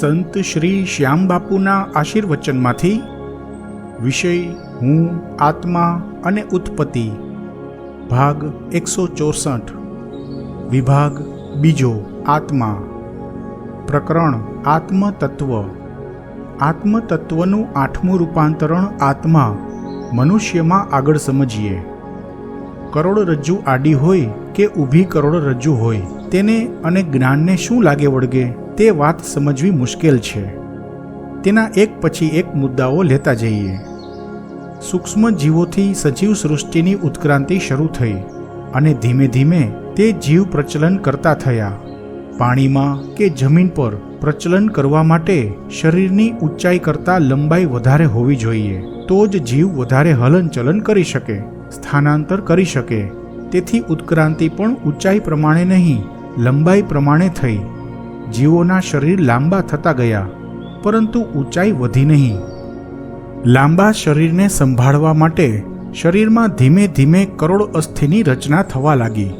સંત શ્રી શ્યામબાપુના આશીર્વચનમાંથી વિષય હું, આત્મા અને ઉત્પત્તિ, ભાગ એકસો ચોસઠ, વિભાગ બીજો, આત્મા, પ્રકરણ આત્મતત્વ, આત્મતત્વનું આઠમું રૂપાંતરણ આત્મા, મનુષ્યમાં આગળ સમજીએ. કરોડરજ્જુ આડી હોય કે ઊભી કરોડરજ્જુ હોય, તેને અને જ્ઞાનને શું લાગે વળગે? તે વાત સમજવી મુશ્કેલ છે. તેના એક પછી એક મુદ્દાઓ લેતા જઈએ. સૂક્ષ્મ જીવોથી સજીવ સૃષ્ટિની ઉત્ક્રાંતિ શરૂ થઈ અને ધીમે ધીમે તે જીવ પ્રચલન કરતા થયા. પાણીમાં કે જમીન પર પ્રચલન કરવા માટે શરીરની ઊંચાઈ કરતાં લંબાઈ વધારે હોવી જોઈએ. તો જ જીવ વધારે હલનચલન કરી શકે, સ્થાનાંતર કરી શકે. તેથી ઉત્ક્રાંતિ પણ ઊંચાઈ પ્રમાણે નહીં, લંબાઈ પ્રમાણે થઈ. જીવોના શરીર લાંબા થતા ગયા, પરંતુ ઊંચાઈ વધી નહીં. લાંબા શરીરને સંભાળવા માટે શરીરમાં ધીમે ધીમે કરોડ અસ્થિની રચના થવા લાગી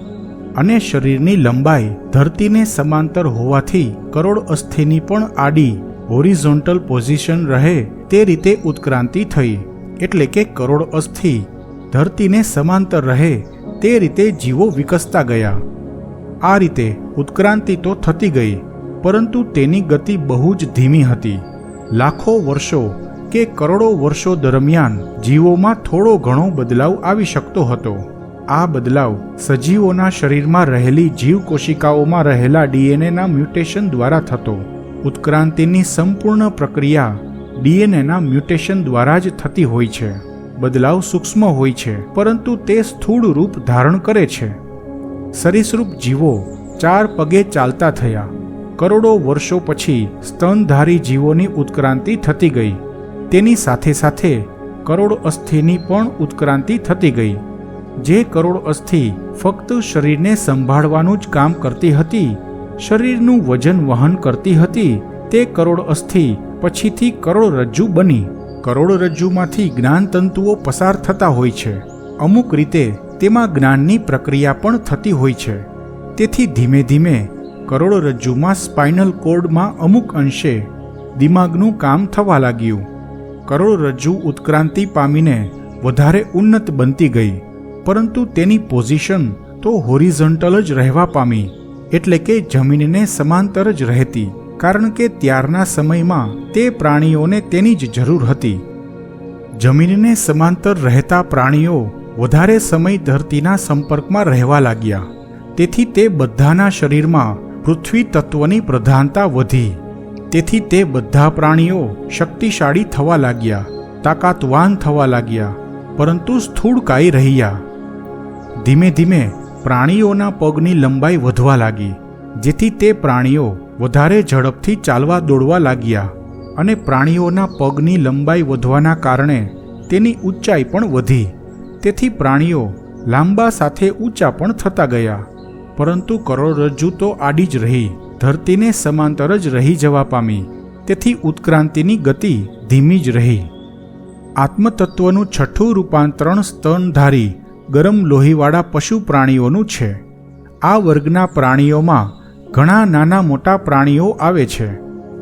અને શરીરની લંબાઈ ધરતીને સમાંતર હોવાથી કરોડ અસ્થિની પણ આડી હોરિઝોન્ટલ પોઝિશન રહે તે રીતે ઉત્ક્રાંતિ થઈ, એટલે કે કરોડ અસ્થિ ધરતીને સમાંતર રહે તે રીતે જીવો વિકસતા ગયા. આ રીતે ઉત્ક્રાંતિ તો થતી ગઈ પરંતુ તેની ગતિ બહુ જ ધીમી હતી. લાખો વર્ષો કે કરોડો વર્ષો દરમિયાન જીવોમાં થોડો ઘણો બદલાવ આવી શકતો હતો. આ બદલાવ સજીવોના શરીરમાં રહેલી જીવ કોશિકાઓમાં રહેલા ડીએનએના મ્યુટેશન દ્વારા થતો. ઉત્ક્રાંતિની સંપૂર્ણ પ્રક્રિયા ડીએનએના મ્યુટેશન દ્વારા જ થતી હોય છે. બદલાવ સૂક્ષ્મ હોય છે, પરંતુ તે સ્થૂળ રૂપ ધારણ કરે છે. સરીસૃપ જીવો ચાર પગે ચાલતા થયા. કરોડો વર્ષો પછી સ્તનધારી જીવોની ઉત્ક્રાંતિ થતી ગઈ. તેની સાથે સાથે કરોડ અસ્થિની પણ ઉત્ક્રાંતિ થતી ગઈ. જે કરોડ અસ્થિ ફક્ત શરીરને સંભાળવાનું જ કામ કરતી હતી, શરીરનું વજન વહન કરતી હતી, તે કરોડ અસ્થિ પછીથી કરોડરજ્જુ બની. કરોડરજ્જુમાંથી જ્ઞાનતંતુઓ પસાર થતા હોય છે. અમુક રીતે તેમાં જ્ઞાનની પ્રક્રિયા પણ થતી હોય છે. તેથી ધીમે ધીમે કરોડરજ્જુમાં સ્પાઇનલ કોર્ડમાં અમુક અંશે દિમાગનું કામ થવા લાગ્યું. કરોડરજ્જુ ઉત્ક્રાંતિ પામીને વધારે ઉન્નત બનતી ગઈ, પરંતુ તેની પોઝિશન તો હોરિઝોન્ટલ જ રહેવા પામી, એટલે કે જમીનને સમાંતર જ રહેતી, કારણ કે ત્યારના સમયમાં તે પ્રાણીઓને તેની જ જરૂર હતી. જમીનને સમાંતર રહેતા પ્રાણીઓ વધારે સમય ધરતીના સંપર્કમાં રહેવા લાગ્યા, તેથી તે બધાના શરીરમાં પૃથ્વી તત્વની પ્રધાનતા વધી. તેથી તે બધા પ્રાણીઓ શક્તિશાળી થવા લાગ્યા, તાકાતવાન થવા લાગ્યા, પરંતુ સ્થૂળકાઈ રહ્યા. ધીમે ધીમે પ્રાણીઓના પગની લંબાઈ વધવા લાગી, જેથી તે પ્રાણીઓ વધારે ઝડપથી ચાલવા દોડવા લાગ્યા અને પ્રાણીઓના પગની લંબાઈ વધવાના કારણે તેની ઊંચાઈ પણ વધી. તેથી પ્રાણીઓ લાંબા સાથે ઊંચા પણ થતા ગયા. પરંતુ કરોડરજ્જુ તો આડી જ રહી. ધરતીને સમાંતર જ રહી જવા પામી. તેથી ઉત્ક્રાંતિની ગતિ ધીમી જ રહી. આત્મતત્વનું છઠ્ઠું રૂપાંતરણ સ્તનધારી ગરમ લોહીવાળા પશુ પ્રાણીઓનું છે. આ વર્ગના પ્રાણીઓમાં ઘણા નાના મોટા પ્રાણીઓ આવે છે,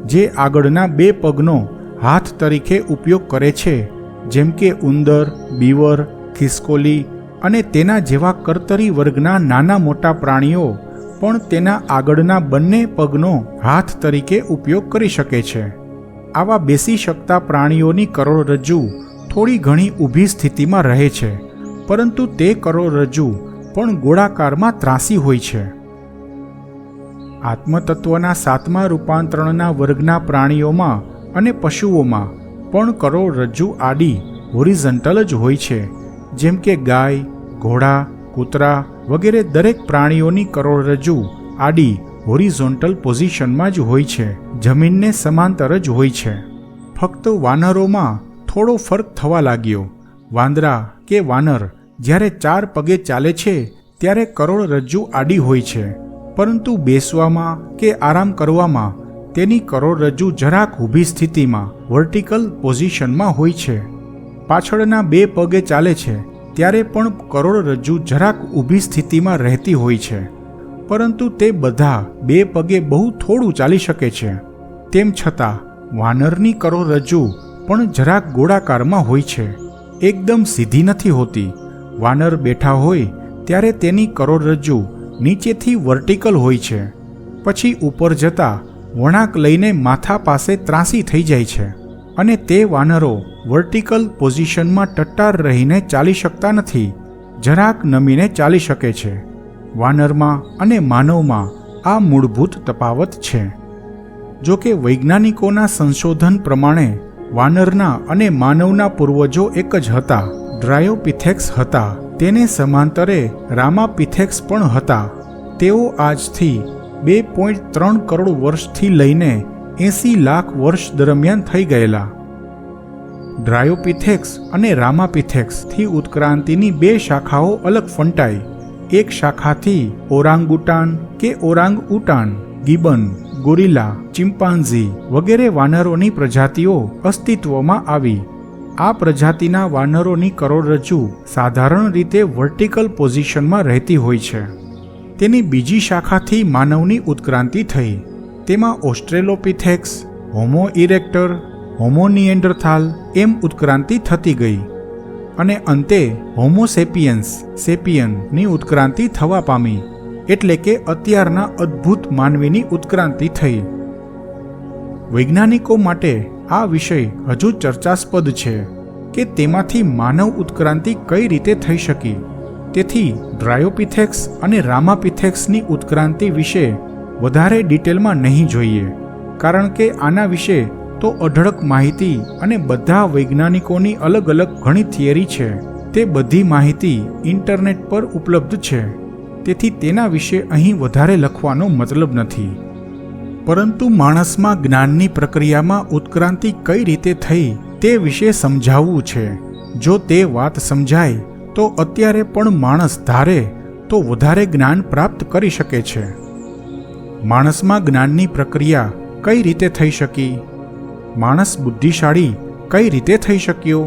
જે આગળના બે પગનો હાથ તરીકે ઉપયોગ કરે છે, જેમ કે ઉંદર, બીવર, ખિસકોલી અને તેના જેવા કરતરી વર્ગના નાના મોટા પ્રાણીઓ પણ તેના આગળના બંને પગનો હાથ તરીકે ઉપયોગ કરી શકે છે. આવા બેસી શકતા પ્રાણીઓની કરોડરજ્જુ થોડી ઘણી ઊભી સ્થિતિમાં રહે છે, પરંતુ તે કરોડરજ્જુ પણ ગોળાકારમાં ત્રાસી હોય છે. આત્મતત્વના સાતમા રૂપાંતરણના વર્ગના પ્રાણીઓમાં અને પશુઓમાં પણ કરોડરજ્જુ આડી હોરિઝન્ટલ જ હોય છે. જેમ કે ગાય, ઘોડા, કૂતરા વગેરે દરેક પ્રાણીઓની કરોડરજ્જુ આડી હોરિઝોન્ટલ પોઝિશનમાં જ હોય છે. જમીનને સમાંતર જ હોય છે. ફક્ત વાનરોમાં થોડો ફરક થવા લાગ્યો. વાંદરા કે વાનર જ્યારે ચાર પગે ચાલે છે ત્યારે કરોડરજ્જુ આડી હોય છે. પરંતુ બેસવામાં કે આરામ કરવામાં તેની કરોડરજ્જુ જરાક ઊભી સ્થિતિમાં વર્ટિકલ પોઝિશનમાં હોય છે. પાછળના બે પગે ચાલે છે, ત્યારે પણ કરોડરજ્જુ જરાક ઊભી સ્થિતિમાં રહેતી હોય છે. પરંતુ તે બધા બે પગે બહુ થોડું ચાલી શકે છે. તેમ છતાં, વાનરની કરોડરજ્જુ પણ જરાક ગોળાકારમાં હોય છે. એકદમ સીધી નથી હોતી. વાનર બેઠા હોય, ત્યારે તેની કરોડરજ્જુ નીચેથી વર્ટિકલ હોય છે. પછી ઉપર જતા વણાક લઈને માથા પાસે ત્રાસી થઈ જાય છે. અને તે વાનરો વર્ટિકલ પોઝિશનમાં ટટ્ટાર રહીને ચાલી શકતા નથી, જરાક નમીને ચાલી શકે છે. વાનરમાં અને માનવમાં આ મૂળભૂત તફાવત છે. જો કે વૈજ્ઞાનિકોના સંશોધન પ્રમાણે, વાનરના અને માનવના પૂર્વજો એક જ હતા, ડ્રાયોપિથેક્સ હતા, તેને સમાંતરે રામાપિથેક્સ પણ હતા. તેઓ આજથી બે પોઈન્ટ ત્રણ કરોડ વર્ષથી લઈને એંસી લાખ વર્ષ દરમિયાન થઈ ગયેલા. ડ્રાયોપિથેક્સ અને રામાપિથેક્સથી ઉત્ક્રાંતિની બે શાખાઓ અલગ ફંટાઈ. એક શાખાથી ઓરાંગુટાન કે ઓરાંગ ઉટાન ગિબન, ગોરિલા ચિમ્પાન્ઝી વગેરે વાનરોની પ્રજાતિઓ અસ્તિત્વમાં આવી. આ પ્રજાતિના વાનરોની કરોડરજ્જુ સાધારણ રીતે વર્ટિકલ પોઝિશનમાં રહેતી હોય છે. તેની બીજી શાખાથી માનવની ઉત્ક્રાંતિ થઈ. તેમાં ઓસ્ટ્રેલોપિથેક્સ, હોમો ઇરેક્ટર હોમોનિએન્ડરથાલ એમ ઉત્ક્રાંતિ થતી ગઈ અને અંતે હોમોસેપિયન્સ સેપિયનની ઉત્ક્રાંતિ થવા પામી એટલે કે અત્યારના અદ્ભુત માનવીની ઉત્ક્રાંતિ થઈ. વૈજ્ઞાનિકો માટે આ વિષય હજુ ચર્ચાસ્પદ છે કે તેમાંથી માનવ ઉત્ક્રાંતિ કઈ રીતે થઈ શકી. તેથી ડ્રાયોપિથેક્સ અને રામાપિથેક્સની ઉત્ક્રાંતિ વિશે વધારે ડિટેલમાં નહીં જોઈએ. કારણ કે આના વિશે તો અઢળક માહિતી અને બધા વૈજ્ઞાનિકોની અલગ અલગ ઘણી થિયરી છે. તે બધી માહિતી ઇન્ટરનેટ પર ઉપલબ્ધ છે. તેથી તેના વિશે અહીં વધારે લખવાનો મતલબ નથી. પરંતુ માણસમાં જ્ઞાનની પ્રક્રિયામાં ઉત્ક્રાંતિ કઈ રીતે થઈ તે વિશે સમજાવવું છે. જો તે વાત સમજાય, તો અત્યારે પણ માણસ ધારે તો વધારે જ્ઞાન પ્રાપ્ત કરી શકે છે. માણસમાં જ્ઞાનની પ્રક્રિયા કઈ રીતે થઈ શકી? માણસ બુદ્ધિશાળી કઈ રીતે થઈ શક્યો?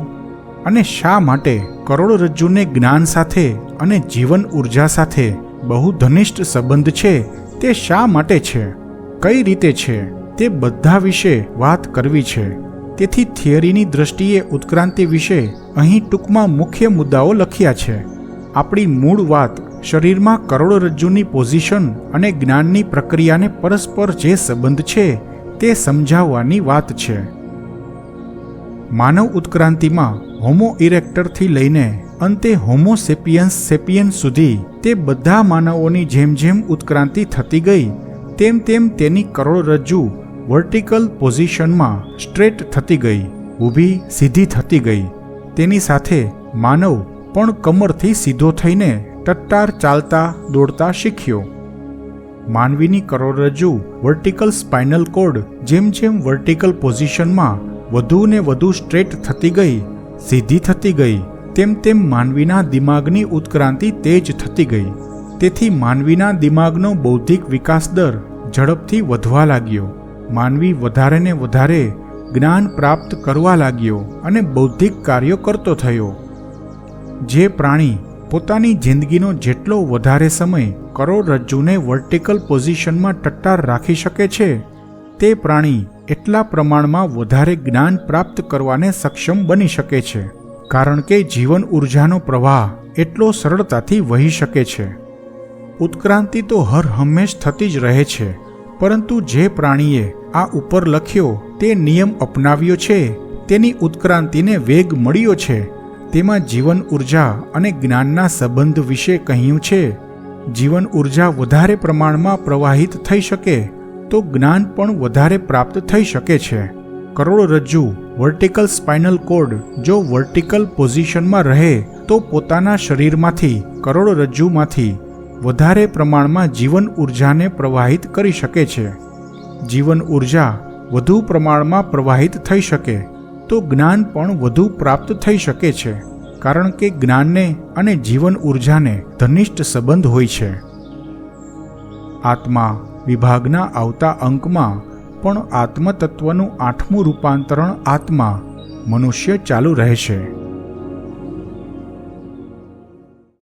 અને શા માટે કરોડરજ્જુને જ્ઞાન સાથે અને જીવન ઊર્જા સાથે બહુ ઘનિષ્ઠ સંબંધ છે? તે શા માટે છે? કઈ રીતે છે? તે બધા વિશે વાત કરવી છે. તેથી થિયરીની દ્રષ્ટિએ ઉત્ક્રાંતિ વિશે અહીં ટૂંકમાં મુખ્ય મુદ્દાઓ લખ્યા છે. આપણી મૂળ વાત શરીરમાં કરોડરજ્જુની પોઝિશન અને જ્ઞાનની પ્રક્રિયાને પરસ્પર જે સંબંધ છે તે સમજાવવાની વાત છે. માનવ ઉત્ક્રાંતિમાં હોમો ઇરેક્ટરથી લઈને અંતે હોમો સેપિયન્સ સેપિયન સુધી તે બધા માનવોની જેમ જેમ ઉત્ક્રાંતિ થતી ગઈ, તેમ તેમ તેની કરોડરજ્જુ વર્ટિકલ પોઝિશનમાં સ્ટ્રેટ થતી ગઈ, ઊભી સીધી થતી ગઈ. તેની સાથે માનવ પણ કમરથી સીધો થઈને ટટ્ટાર ચાલતા દોડતા શીખ્યો. માનવીની કરોડરજ્જુ વર્ટિકલ સ્પાઇનલ કોડ જેમ જેમ વર્ટિકલ પોઝિશનમાં વધુ ને વધુ સ્ટ્રેટ થતી ગઈ, સીધી થતી ગઈ, તેમ તેમ માનવીના દિમાગની ઉત્ક્રાંતિ તેજ થતી ગઈ. તેથી માનવીના દિમાગનો બૌદ્ધિક વિકાસ દર ઝડપથી વધવા લાગ્યો. માનવી વધારે ને વધારે જ્ઞાન પ્રાપ્ત કરવા લાગ્યો અને બૌદ્ધિક કાર્યો કરતો થયો. જે પ્રાણી પોતાની જિંદગીનો જેટલો વધારે સમય કરોડરજ્જુને વર્ટિકલ પોઝિશનમાં ટટ્ટાર રાખી શકે છે, તે પ્રાણી એટલા પ્રમાણમાં વધારે જ્ઞાન પ્રાપ્ત કરવાને સક્ષમ બની શકે છે, કારણ કે જીવન ઉર્જાનો પ્રવાહ એટલો સરળતાથી વહી શકે છે. ઉત્ક્રાંતિ તો હર હંમેશ થતી જ રહે છે, પરંતુ જે પ્રાણીએ આ ઉપર લખ્યો તે નિયમ અપનાવ્યો છે, તેની ઉત્ક્રાંતિને વેગ મળ્યો છે તેમાં જીવન ઊર્જા અને જ્ઞાનના સંબંધ વિશે કહ્યું છે. જીવન ઊર્જા વધારે પ્રમાણમાં પ્રવાહિત થઈ શકે તો જ્ઞાન પણ વધારે પ્રાપ્ત થઈ શકે છે. કરોડરજ્જુ વર્ટિકલ સ્પાઇનલ કોડ જો વર્ટિકલ પોઝિશનમાં રહે તો પોતાના શરીરમાંથી કરોડરજ્જુમાંથી વધારે પ્રમાણમાં જીવન ઉર્જાને પ્રવાહિત કરી શકે છે. જીવન ઊર્જા વધુ પ્રમાણમાં પ્રવાહિત થઈ શકે તો જ્ઞાન પણ વધુ પ્રાપ્ત થઈ શકે છે, કારણ કે જ્ઞાનને અને જીવન ઉર્જાને ઘનિષ્ઠ સંબંધ હોય છે. આત્મા વિભાગના આવતા અંકમાં પણ આત્મતત્વનું આઠમું રૂપાંતરણ આત્મા, મનુષ્ય ચાલુ રહેશે